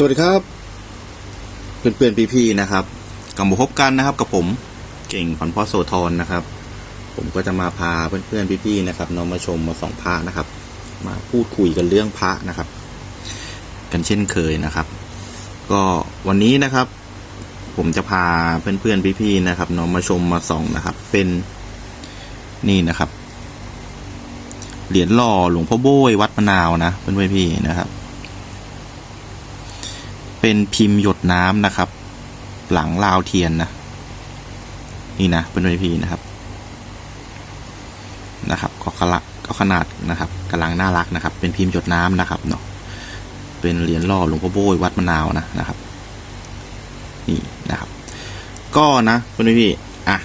สวัสดีครับ เพื่อนเพื่อนพี่ๆนะครับกลับมาพบกันนะครับ กับผมเก่งขวัญพ่อโสธรนะครับ ผมก็จะมาพาเพื่อนเพื่อนๆพี่นะครับน้องมาชมมาส่องพระนะครับ มาพูดคุยกันเรื่องพระนะครับ กันเช่นเคยนะครับ ก็วันนี้นะครับ ผมจะพาเพื่อนเพื่อนๆพี่นะครับน้องมาชมมาส่องนะครับ เป็นนี่นะครับ เหรียญหล่อหลวงพ่อโบ้ยวัดมะนาวนะเพื่อนๆพี่นะครับ เป็นพิมพ์หยดน้ำนะครับ หลังราวเทียนนะ นี่นะเป็นวิพีนะครับ นะครับก็ขละก็ขนาดนะครับกำลังน่ารักนะครับ เป็นพิมพ์หยดน้ำนะครับเนาะเป็นเหรียญหล่อหลวงพ่อโบยวัดมะนาวนะนะครับ นี่นะครับ ก็นะเป็นวิพีอะ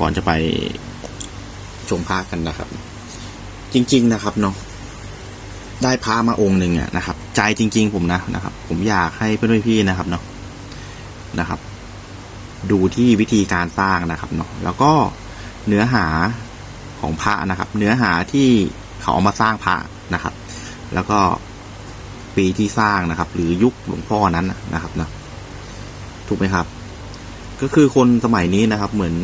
ก่อนจะไปชมภาพกันนะครับ จริง ๆนะครับเนาะได้พระมาองค์หนึ่งอะนะครับ ใจจริง ๆ ผมนะนะครับ ผมอยากให้เพื่อนพี่นะครับเนาะนะครับ ดูที่วิธีการสร้างนะครับเนาะแล้วก็เนื้อหาของพระนะครับ เนื้อหาที่เขาเอามาสร้างพระนะครับ แล้วก็ปีที่สร้างนะครับ หรือยุคหลวงพ่อนั้นนะครับเนาะถูกไหมครับ ก็คือคนสมัยนี้นะครับ เหมือน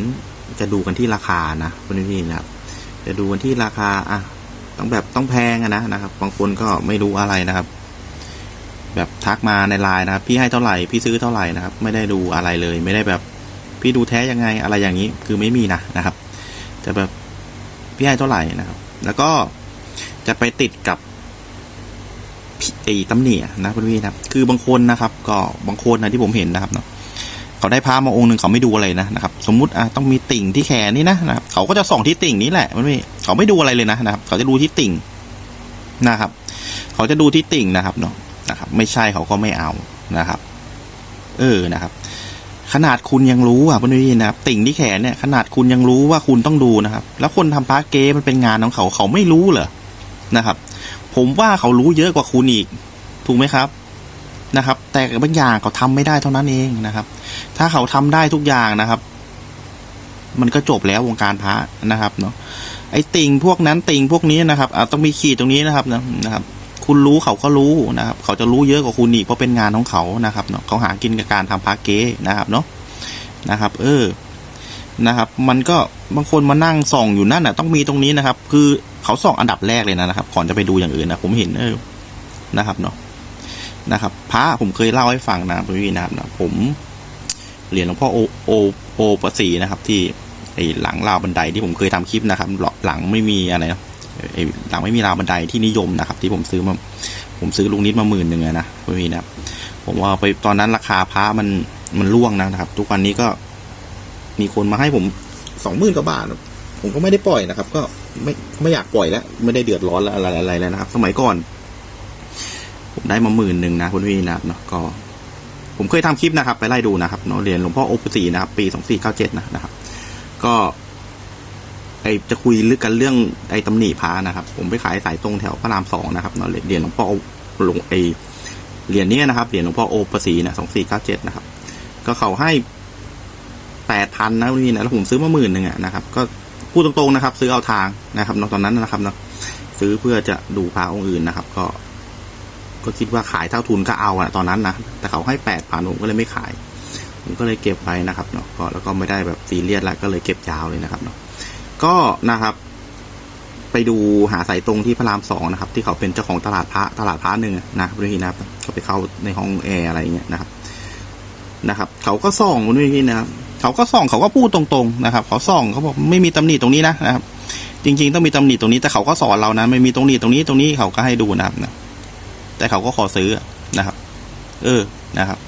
จะดูกันที่ราคานะเพื่อนพี่นะครับ จะดูกันที่ราคาอะต้องแบบต้องแพงอะนะนะครับ บางคนก็ไม่รู้อะไรนะครับ แบบทักมาในไลน์นะครับพี่ให้เท่าไหร่พี่ซื้อเท่าไหร่นะครับ ไม่ได้ดูอะไรเลย ไม่ได้แบบ พี่ดูแท้ยังไงอะไรอย่างนี้ คือไม่มีนะนะครับ จะแบบพี่ให้เท่าไหร่นะครับ แล้วก็จะไปติดกับไอ้ตำหนินะพี่นะครับ คือบางคนนะครับ ก็บางคนนะที่ผมเห็นนะครับเนาะเขาได้พามาองค์หนึ่งเขาไม่ดูอะไรนะนะครับ สมมุติอะต้องมีติ่งที่แขนนี่นะนะครับเขาก็จะส่องที่ติ่งนี้แหละมันไม่เขาไม่ดูอะไรเลยนะนะครับ เขาจะดูที่ติ่งนะครับ เขาจะดูที่ติ่งนะครับเนาะ นะครับ ไม่ใช่เขาก็ไม่เอานะครับ เออนะครับ ขนาดคุณยังรู้อะพื่อนพี่นะครับ ติ่งที่แขนเนี่ย ขนาดคุณยังรู้ว่าคุณต้องดูนะครับ แล้วคนทำพาร์เกมันเป็นงานของเขาเขาไม่รู้เหรอนะครับ ผมว่าเขารู้เยอะกว่าคุณอีก ถูกไหมครับนะครับ แต่บางอย่างเขาทำไม่ได้เท่านั้นเองนะครับ ถ้าเขาทำได้ทุกอย่างนะครับ มันก็จบแล้ววงการพระนะครับ เนาะไอ้ติ่งพวกนั้นติ่งพวกนี้นะครับอะต้องมีขีดตรงนี้นะครับนะนะครับ คุณรู้เขาก็รู้นะครับ เขาจะรู้เยอะกว่าคุณอีกเพราะเป็นงานของเขานะครับเนาะเขาหากินกับการทำพาเก้นะครับเนาะนะครับ เออนะครับ มันก็บางคนมานั่งส่องอยู่นั่นน่ะ ต้องมีตรงนี้นะครับ คือเขาส่องอันดับแรกเลยนะครับ ก่อนจะไปดูอย่างอื่นนะผมเห็นเออนะครับเนาะนะครับ พระผมเคยเล่าให้ฟังนะพี่นะครับนะผมเหรียญหลวงพ่อโอโอโอประสีนะครับ ที่ไอหลังราวบันไดที่ผมเคยทำคลิปนะครับหลังไม่มีอะไรนะ หลังไม่มีราวบันไดที่นิยมนะครับ ที่ผมซื้อมา ผมซื้อลุงนิดมาหมื่นหนึ่งอะนะพี่นะครับ ผมว่าไปตอนนั้นราคาพระมันมันร่วงนะครับ ทุกวันนี้ก็มีคนมาให้ผมสองหมื่นกว่าบาทผมก็ไม่ได้ปล่อยนะครับ ก็ไม่ไม่อยากปล่อยแล้ว ไม่ได้เดือดร้อนแล้วอะไรอะไรแล้วนะครับ สมัยก่อน ผมได้มาหมื่นหนึ่งนะคุณพี่นะครับเนาะก็ ผมเคยทำคลิปนะครับ ไปไล่ดูนะครับเนาะเรียญหลวงพ่อโอปสีนะครับ ปีสองสี่เก้าเจ็ดนะครับ ก็ ไอจะคุยลึกกันเรื่องไอตำหนิพระนะครับ ผมไปขายสายตรงแถวพระรามสองนะครับเนาะเหรียญหลวงพ่อหลวงไอเหรียญนี้นะครับเหรียญหลวงพ่อโอปสีนะสองสี่เก้าเจ็ดนะครับ ก็เขาให้แปดพันนะคุณพี่นะแล้วผมซื้อมาหมื่นหนึ่งอะนะครับ ก็พูดตรงๆนะครับ ซื้อเอาทางนะครับตอนนั้นนะครับเนาะซื้อเพื่อจะดูพระองค์อื่นนะครับ ก็ ก็คิดว่าขายเท่าทุนก็เอาอะตอนนั้นนะแต่เขาให้แปดพันผมก็เลยไม่ขายผมก็เลยเก็บไว้นะครับเนาะก็แล้วก็ไม่ได้แบบซีเรียสแล้วก็เลยเก็บยาวเลยนะครับเนาะ ก็นะครับ ไปดูหาสายตรงที่พระรามสองนะครับ ที่เขาเป็นเจ้าของตลาดพระตลาดพระหนึ่งอะนะพี่นะครับเขาไปเข้าในห้องแอร์อะไรเงี้ยนะครับ นะครับ เขาก็ส่องคุณพี่นะครับเขาก็ส่องเขาก็พูดตรงๆนะครับ เขาส่องเขาบอกไม่มีตำหนิตรงนี้นะนะครับ จริง ๆ ต้องมีตำหนิตรงนี้แต่เขาก็สอนเรานะไม่มีตรงนี้ตรงนี้ตรงนี้เขาก็ให้ดูนะครับนะแต่เขาก็ขอซื้อนะครับ เออนะครับ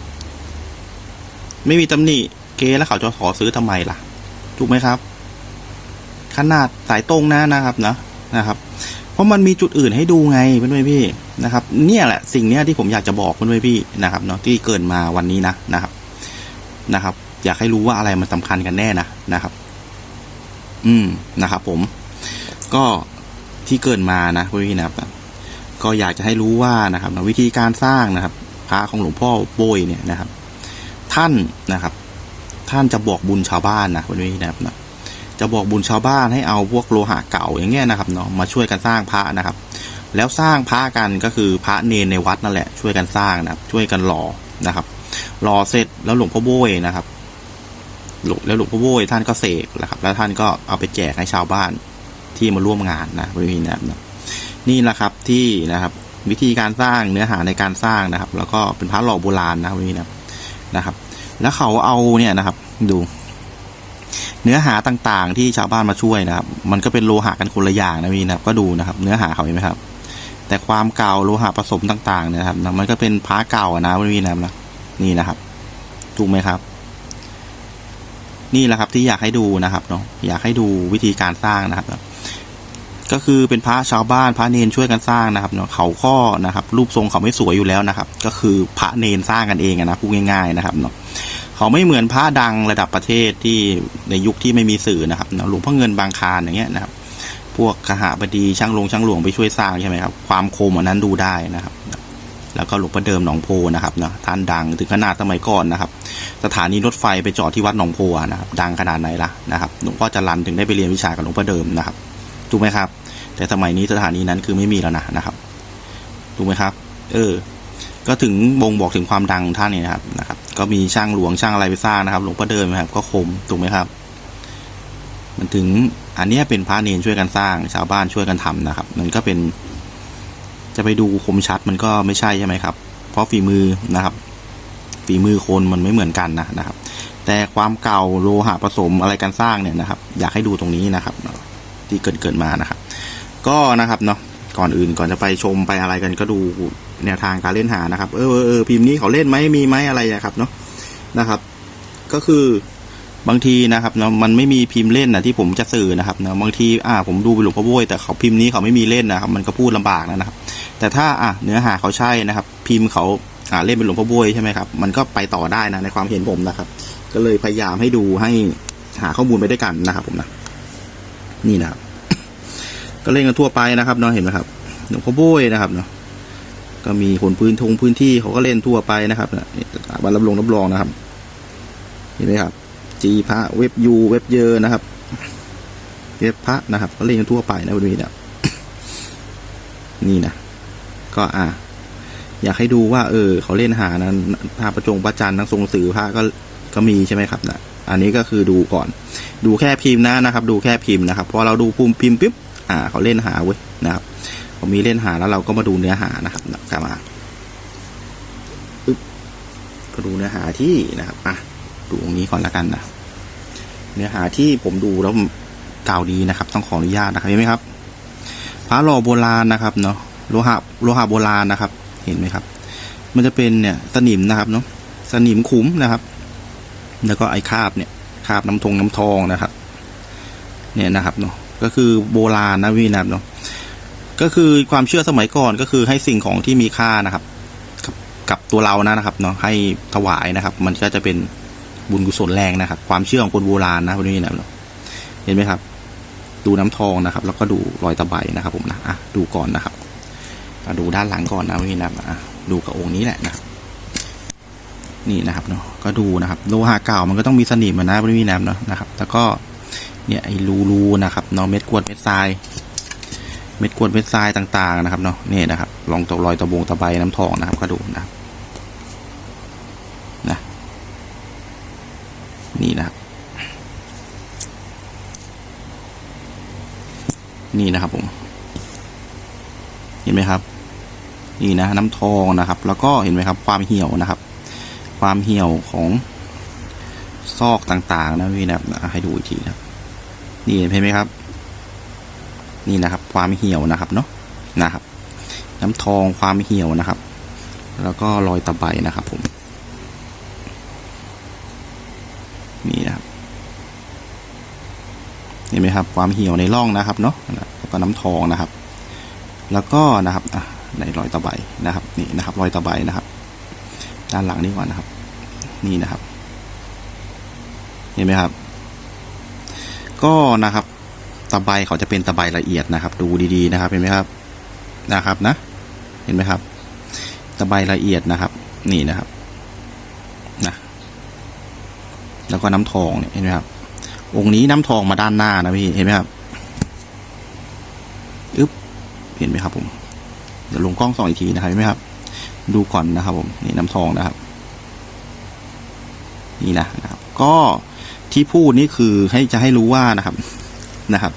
ไม่มีตำหนิเกแล้วเขาจะขอซื้อทำไมล่ะถูกไหมครับ ขนาดสายตรงนะนะครับนะนะครับ เพราะมันมีจุดอื่นให้ดูไงเพื่อนพี่นะครับ เนี่ยแหละสิ่งเนี้ยที่ผมอยากจะบอกเพื่อนพี่นะครับเนาะที่เกิดมาวันนี้นะนะครับนะครับ อยากให้รู้ว่าอะไรมันสำคัญกันแน่นะนะครับ อืมนะครับ ผม ก็ที่เกิดมานะเพื่อนพี่นะครับก็อยากจะให้รู้ว่านะครับวิธีการสร้างนะครับพระของหลวงพ่อโบยเนี่ยนะครับ ท่านนะครับ ท่านจะบอกบุญชาวบ้านนะวันนี้นะครับนะ จะบอกบุญชาวบ้านให้เอาพวกโลหะเก่าอย่างเงี้ยนะครับเนาะมาช่วยกันสร้างพระนะครับ แล้วสร้างพระกันก็คือพระเนนในวัดนั่นแหละช่วยกันสร้างนะครับ ช่วยกันหล่อนะครับหล่อเสร็จแล้วหลวงพ่อโบยนะครับหลวงแล้วหลวงพ่อโบยท่านก็เสกนะครับ แล้วท่านก็เอาไปแจกให้ชาวบ้านที่มาร่วมงานนะบริเวณนั้นนะนี่แหละครับที่นะครับ วิธีการสร้างเนื้อหาในการสร้างนะครับ แล้วก็เป็นพระหล่อโบราณนะครับนี่นะนะครับ แล้วเขาเอาเนี่ยนะครับ ดู เนื้อหาต่างๆ ที่ชาวบ้านมาช่วยนะครับ มันก็เป็นโลหะกันคนละอย่างนะพี่นะครับ ก็ดูนะครับ เนื้อหาเขาเห็นไหมครับ แต่ความเก่าโลหะผสมต่างๆเนี่ยนะครับนะมันก็เป็นพระเก่าอะนะพี่นะครับนะนี่นะครับถูกไหมครับ นี่แหละครับที่อยากให้ดูนะครับเนาะอยากให้ดูวิธีการสร้างนะครับก็คือเป็นพระชาวบ้านพระเนนช่วยกันสร้างนะครับเนาะเขาก็นะครับ รูปทรงเขาไม่สวยอยู่แล้วนะครับ ก็คือพระเนนสร้างกันเองอะนะพูดง่ายๆนะครับเนาะ เขาไม่เหมือนพระดังระดับประเทศที่ในยุคที่ไม่มีสื่อนะครับหลวงพ่อเงินบางคานอย่างเงี้ยนะครับ พวกขหาบดีช่างลงช่างหลวงไปช่วยสร้างใช่ไหมครับ ความคมอันนั้นดูได้นะครับ แล้วก็หลวงพ่อเดิมหนองโพนะครับเนาะท่านดังถึงขนาดสมัยก่อนนะครับ สถานีรถไฟไปจอดที่วัดหนองโพนะครับ ดังขนาดไหนล่ะนะครับหลวงพ่อจรันถึงได้ไปเรียนวิชากับหลวงพ่อเดิมนะครับถูกไหมครับ แต่สมัยนี้สถานีนั้นคือไม่มีแล้วนะนะครับถูกไหมครับ เออ ก็ถึงบ่งบอกถึงความดังของท่านเนี่ยนะครับนะครับ ก็มีช่างหลวงช่างอะไรไปสร้างนะครับ หลวงพ่อเดิมนะครับ ก็คมถูกไหมครับ มันถึงอันนี้เป็นพระเนนช่วยกันสร้าง ชาวบ้านช่วยกันทำนะครับ มันก็เป็น จะไปดูคมชัดมันก็ไม่ใช่ใช่ไหมครับ เพราะฝีมือนะครับ ฝีมือคนมันไม่เหมือนกันนะนะครับ แต่ความเก่าโลหะผสมอะไรกันสร้างเนี่ยนะครับ อยากให้ดูตรงนี้นะครับ ที่เกิดเกิดมานะครับ ก็นะครับเนาะก่อนอื่นก่อนจะไปชมไปอะไรกันก็ดู แนวทางการเล่นหานะครับ เออเออพิมพ์นี้เขาเล่นไหมมีไหมอะไรอะครับเนาะนะครับ ก็คือบางทีนะครับเนาะมันไม่มีพิมพ์เล่นนะที่ผมจะสื่อนะครับเนาะบางทีอ่าผมดูไปหลวงพ่อโวยแต่เขาพิมพ์นี้เขาไม่มีเล่นนะครับ มันก็พูดลำบากนะครับ แต่ถ้าอะเนื้อหาเขาใช่นะครับ พิมพ์เขาอ่าเล่นเป็นหลวงพ่อโวยใช่ไหมครับมันก็ไปต่อได้นะในความเห็นผมนะครับ ก็เลยพยายามให้ดูให้หาข้อมูลไปด้วยกันนะครับ ผมนะนี่นะครับก็เล่นกันทั่วไปนะครับเนาะเห็นไหมครับหลวงพ่อโบยนะครับเนาะ ก็มีคนพื้นทงพื้นที่เขาก็เล่นทั่วไปนะครับบัตรรับรองรับรองนะครับ เห็นไหมครับจีพระเว็บยูเว็บเยอนะครับ เว็บพระนะครับ ก็เล่นกันทั่วไปนะวันนี้นะนี่นะก็อ่า อยากให้ดูว่า เออ เขาเล่นหานั้นพระประจงประจันทั้งทรงสื่อพระก็ก็มีใช่ไหมครับนะอันนี้ก็คือดูก่อน ดูแค่พิมพ์นะนะครับ ดูแค่พิมพ์นะครับพอเราดูภูมิพิมพ์ปุ๊บอ่า เขาเล่นหาเว้ยนะครับ เขามีเล่นหาแล้วเราก็มาดูเนื้อหานะครับกลับมาอึ๊บก็ดูเนื้อหาที่นะครับอะดูตรงนี้ก่อนละกันนะเนื้อหาที่ผมดูแล้วกล่าวดีนะครับ ต้องขออนุญาตนะครับเห็นไหมครับพระหล่อโบราณนะครับเนาะโลหะโลหะโบราณนะครับ เห็นไหมครับ มันจะเป็นเนี่ยสนิมนะครับเนาะสนิมขุมนะครับ แล้วก็ไอ้คาบเนี่ยคาบน้ำทงน้ำทองนะครับ เนี่ยนะครับเนาะก็คือโบราณนะพี่นะครับเนาะ ก็คือความเชื่อสมัยก่อนก็คือให้สิ่งของที่มีค่านะครับ กับกับตัวเรานะนะครับเนาะให้ถวายนะครับ มันก็จะเป็นบุญกุศลแรงนะครับ ความเชื่อของคนโบราณนะพี่นะครับเนาะเห็นไหมครับ ดูน้ำทองนะครับ แล้วก็ดูรอยตะไบนะครับ ผมนะอะดูก่อนนะครับมาดูด้านหลังก่อนนะพี่นะอะดูกับองค์นี้แหละนะครับ นี่นะครับเนาะก็ดูนะครับโลหะเก่ามันก็ต้องมีสนิมอะนะพี่นะเนาะนะครับ แล้วก็เนี่ยไอ้รูรูนะครับเนาะเม็ดกรวดเม็ดทราย เม็ดกวดเม็ดทรายต่างๆนะครับเนาะนี่นะครับลองตกรอยตะบงตะไบน้ำทองนะครับก็ดูนะนะนี่นะครับนี่นะครับผม เห็นไหมครับ นี่นะน้ำทองนะครับ แล้วก็เห็นไหมครับ ความเหี่ยวนะครับ ความเหี่ยวของซอกต่างๆ นะพี่นะให้ดูอีกทีนะนี่เห็นไหมครับ นี่นะครับ ความเหี่ยวนะครับเนาะนะครับ น้ำทองความเหี่ยวนะครับ แล้วก็รอยตะไบนะครับผมนี่นะครับเห็นไหมครับ ความเหี่ยวในร่องนะครับเนาะแล้วก็น้ำทองนะครับ แล้วก็นะครับอะในรอยตะไบนะครับ นี่นะครับ รอยตะไบนะครับ ด้านหลังนี่ก่อนนะครับ นี่นะครับ เห็นไหมครับ ก็นะครับ ตะไบเขาจะเป็นตะไบละเอียดนะครับ ดูดีๆนะครับ เห็นไหมครับนะครับนะ เห็นไหมครับ ตะไบละเอียดนะครับ นี่นะครับนะแล้วก็น้ำทองเนี่ยเห็นไหมครับ องค์นี้น้ำทองมาด้านหน้านะพี่เห็นไหมครับอึ๊บเห็นไหมครับ ผม เดี๋ยวลงกล้องสองอีกทีนะครับเห็นไหมครับ ดูก่อนนะครับ ผมนี่น้ำทองนะครับ นี่นะนะครับ ก็ที่พูดนี่คือให้จะให้รู้ว่านะครับ นะครับ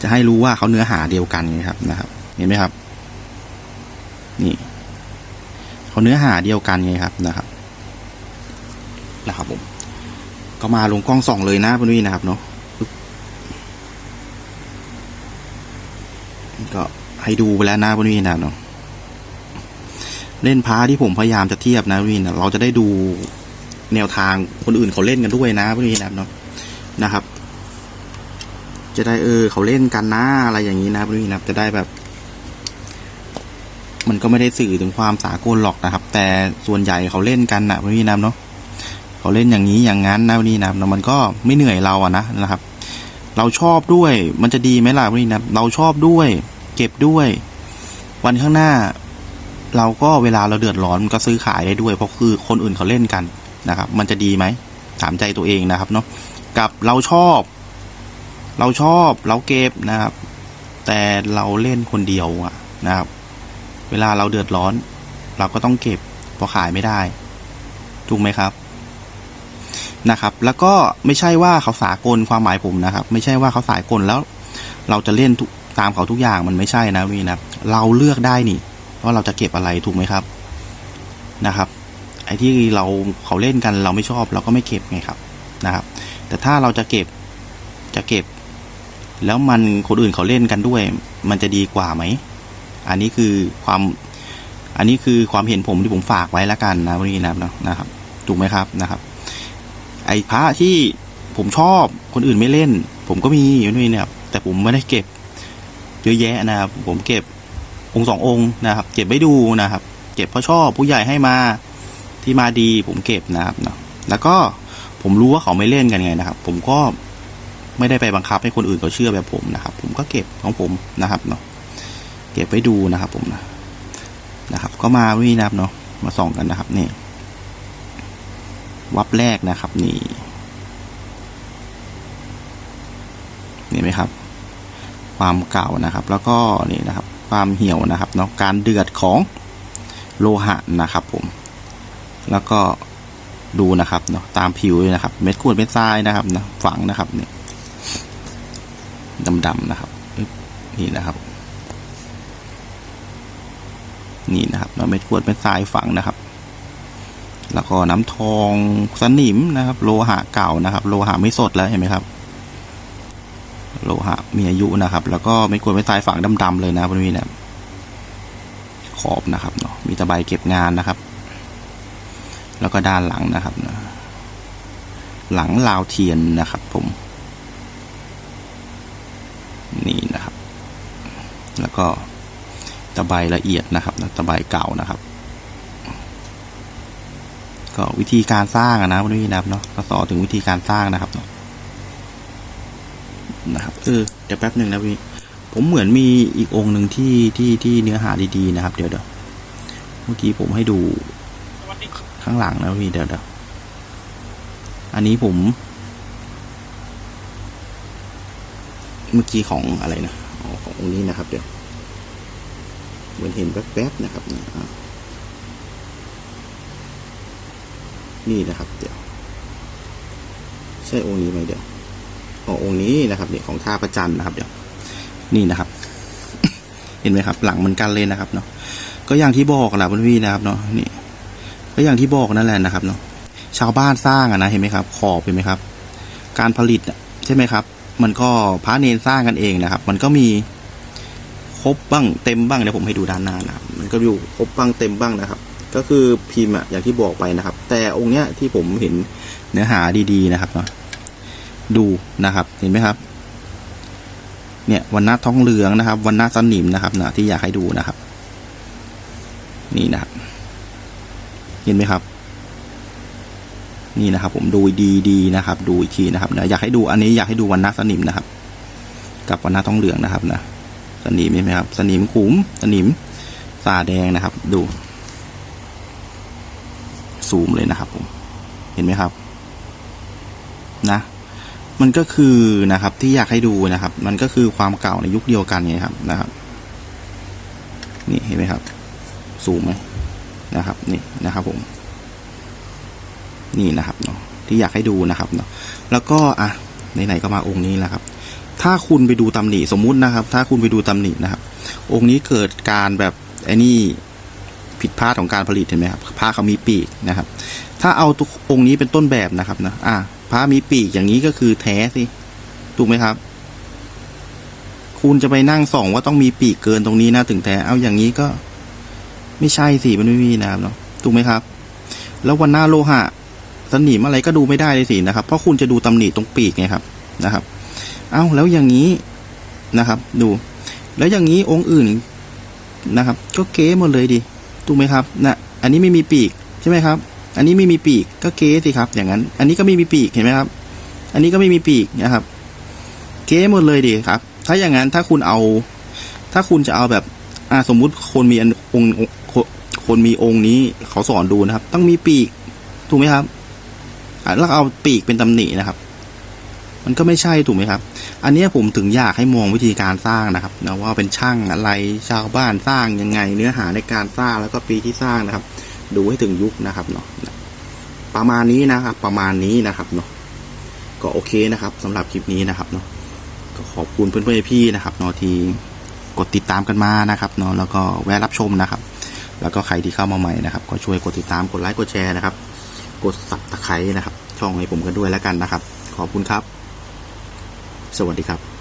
จะให้รู้ว่าเขาเนื้อหาเดียวกันไงครับนะครับ เห็นไหมครับ นี่เขาเนื้อหาเดียวกันไงครับนะครับนะครับผมก็มาลงกล้องส่องเลยนะพวกนี้นะครับเนาะก็ให้ดูไปแล้วนะพวกนี้นะเนาะเล่นพาที่ผมพยายามจะเทียบนะพวกนี้นะเราจะได้ดูแนวทางคนอื่นเขาเล่นกันด้วยนะพวกนี้นะเนาะนะครับ จะได้เออ เขาเล่นกันนะอะไรอย่างนี้นะพวกนี้นะครับจะได้แบบ มันก็ไม่ได้สื่อถึงความสากลหรอกนะครับ แต่ส่วนใหญ่เขาเล่นกันนะพวกนี้นะเนาะเขาเล่นอย่างนี้อย่างนั้นนะวันนี้นะแล้วมันก็ไม่เหนื่อยเราอะนะนะครับ เราชอบด้วย มันจะดีไหมล่ะวันนี้นะเราชอบด้วย เก็บด้วย วันข้างหน้า เราก็เวลาเราเดือดร้อนมันก็ซื้อขายได้ด้วย เพราะคือคนอื่นเขาเล่นกันนะครับ มันจะดีไหมถามใจตัวเองนะครับเนาะกับเราชอบ เราชอบเราเก็บนะครับ แต่เราเล่นคนเดียวอะนะครับ เวลาเราเดือดร้อน เราก็ต้องเก็บเพราะขายไม่ได้ ถูกไหมครับนะครับ แล้วก็ไม่ใช่ว่าเขาสากลความหมายผมนะครับ ไม่ใช่ว่าเขาสากลแล้ว เราจะเล่นตามเขาทุกอย่างมันไม่ใช่นะวีนะเราเลือกได้นี่ว่าเราจะเก็บอะไรถูกไหมครับนะครับ ไอ้ที่เราเขาเล่นกันเราไม่ชอบ เราก็ไม่เก็บไงครับนะครับ แต่ถ้าเราจะเก็บจะเก็บ แล้วมันคนอื่นเขาเล่นกันด้วย มันจะดีกว่าไหม อันนี้คือความ อันนี้คือความเห็นผมที่ผมฝากไว้แล้วกันนะวันนี้นะครับนะครับ ถูกไหมครับนะครับ ไอ้พระที่ผมชอบคนอื่นไม่เล่น ผมก็มีอยู่นี่เนี่ยแต่ผมไม่ได้เก็บเยอะแยะนะครับ ผมเก็บองค์สององค์นะครับ เก็บไว้ดูนะครับ เก็บเพราะชอบผู้ใหญ่ให้มาที่มาดีผมเก็บนะครับเนาะแล้วก็ผมรู้ว่าเขาไม่เล่นกันไงนะครับ ผมก็ ไม่ได้ไปบังคับให้คนอื่นเขาเชื่อแบบผมนะครับ ผมก็เก็บของผมนะครับเนาะเก็บไว้ดูนะครับ ผมนะนะครับ ก็มาวิ่นะครับเนาะมาส่องกันนะครับนี่วับแรกนะครับ นี่เห็นไหมครับ ความเก่านะครับ แล้วก็นี่นะครับ ความเหี่ยวนะครับเนาะการเดือดของโลหะนะครับ ผม แล้วก็ดูนะครับเนาะตามผิวเลยนะครับ เม็ดขวดเม็ดทรายนะครับนะฝังนะครับเนี่ย ดำๆนะครับนี่นะครับนี่นะครับเนาะเม็ดขวดเม็ดทรายฝังนะครับ แล้วก็น้ำทองสนิมนะครับ โลหะเก่านะครับ โลหะไม่สดแล้วเห็นไหมครับ โลหะมีอายุนะครับ แล้วก็ไม่ควรไม่ทรายฝังดำๆเลยนะครับนี่นะขอบนะครับเนาะมีตะไบเก็บงานนะครับ แล้วก็ด้านหลังนะครับนะหลังลาวเทียนนะครับ ผม นี่นะครับ แล้ว ก็ตะไบละเอียดนะครับนะตะไบเก่านะครับ ก็วิธีการสร้างนะวันนี้นะครับเนาะก็สอนถึงวิธีการสร้างนะครับเนาะนะครับเออเดี๋ยวแป๊บหนึ่งนะพี่ผมเหมือนมีอีกองค์หนึ่งที่ที่ที่เนื้อหาดีๆนะครับ เดี๋ยวเดี๋ยวเมื่อกี้ผมให้ดูข้างหลังนะพี่เดี๋ยวเดี๋ยวอันนี้ผม เมื่อกี้ของอะไรนะอ๋อขององค์นี้นะครับ เดี๋ยว เหมือนเห็นแป๊บๆนะครับนะอ่านี่นะครับ เดี๋ยว ใช่องค์นี้ไหมเดี๋ยวอ๋อองค์นี้นะครับเนี่ยของท่าประจันนะครับ เดี๋ยว นี่นะครับ เห็นไหมครับ หลังเหมือนกันเลยนะครับเนาะก็อย่างที่บอกแหละพี่นะครับเนาะนี่ ก็อย่างที่บอกนั่นแหละนะครับเนาะชาวบ้านสร้างอะนะเห็นไหมครับ ขอบเห็นไหมครับ การผลิตใช่ไหมครับ มันก็พระเนนสร้างกันเองนะครับ มันก็มี รบบ้างเต็มบ้างเดี๋ยวผมให้ดูด้านหน้านะครับมันก็อยู่ครบบ้างเต็มบ้างนะครับ ก็คือพิมพ์อะอย่างที่บอกไปนะครับ แต่องค์เนี้ยที่ผมเห็นเนื้อหาดีๆนะครับเนาะดูนะครับเห็นไหมครับเนี่ยวันหน้าท้องเหลืองนะครับวันหน้าสนิมนะครับนะที่อยากให้ดูนะครับ นี่นะครับ เห็นไหมครับ นี่นะครับ ผมดูดีๆนะครับ ดูอีกทีนะครับนะอยากให้ดูอันนี้อยากให้ดูวันหน้าสนิมนะครับ กับวันหน้าท้องเหลืองนะครับนะ สนิมเห็นไหมครับ สนิมขุม สนิมสาแดงนะครับ ดู ซูมเลยนะครับ ผม เห็นไหมครับ นะ มันก็คือนะครับ ที่อยากให้ดูนะครับ มันก็คือความเก่าในยุคเดียวกันไงครับนะครับ นี่เห็นไหมครับสูงไหมนะครับ นี่นะครับ ผม นี่นะครับเนาะที่อยากให้ดูนะครับเนาะแล้วก็อะไหนๆก็มาองค์นี้แล้วครับ ถ้าคุณไปดูตำหนิสมมุตินะครับ ถ้าคุณไปดูตำหนินะครับ องค์นี้เกิดการแบบไอ้นี่ผิดพลาดของการผลิตเห็นไหมครับผ้าเขามีปีกนะครับ ถ้าเอาตุกองค์นี้เป็นต้นแบบนะครับนะอะผ้ามีปีกอย่างนี้ก็คือแท้สิถูกไหมครับ คุณจะไปนั่งส่องว่าต้องมีปีกเกินตรงนี้นะถึงแท้เอาอย่างนี้ก็ ไม่ใช่สิมันไม่มีนะครับเนาะถูกไหมครับ แล้ววันหน้าโลหะสนิมอะไรก็ดูไม่ได้เลยสินะครับ เพราะคุณจะดูตำหนิตรงปีกไงครับนะครับ เอ้าแล้วอย่างนี้นะครับ ดู แล้วอย่างนี้องค์อื่นนะครับ ก็เก๊หมดเลยดิถูกไหมครับนะอันนี้ไม่มีปีกใช่ไหมครับ อันนี้ไม่มีปีกก็เก๊สิครับ อย่างนั้น อันนี้ก็ไม่มีปีกเห็นไหมครับ อันนี้ก็ไม่มีปีกนะครับ เก๊หมดเลยดิครับ ถ้าอย่างนั้นถ้าคุณเอา ถ้าคุณจะเอาแบบอ่าสมมุติคนมีองค์คนมีองค์นี้เขาสอนดูนะครับ ต้องมีปีกถูกไหมครับแล้วเอาปีกเป็นตำหนินะครับ มันก็ไม่ใช่ถูกไหมครับ อันนี้ผมถึงอยากให้มองวิธีการสร้างนะครับนะว่าเป็นช่างอะไรชาวบ้านสร้างยังไง เนื้อหาในการสร้างแล้วก็ปีที่สร้างนะครับ ดูให้ถึงยุคนะครับเนาะประมาณนี้นะครับ ประมาณนี้นะครับเนาะก็โอเคนะครับสำหรับคลิปนี้นะครับเนาะก็ขอบคุณเพื่อนๆพี่นะครับเนาะที่กดติดตามกันมานะครับเนาะแล้วก็แวะรับชมนะครับ แล้วก็ใครที่เข้ามาใหม่นะครับ ก็ช่วยกดติดตามกดไลค์กดแชร์นะครับ กดสับตะไคร้นะครับ ช่องให้ผมกันด้วยแล้วกันนะครับ ขอบคุณครับ สวัสดีครับ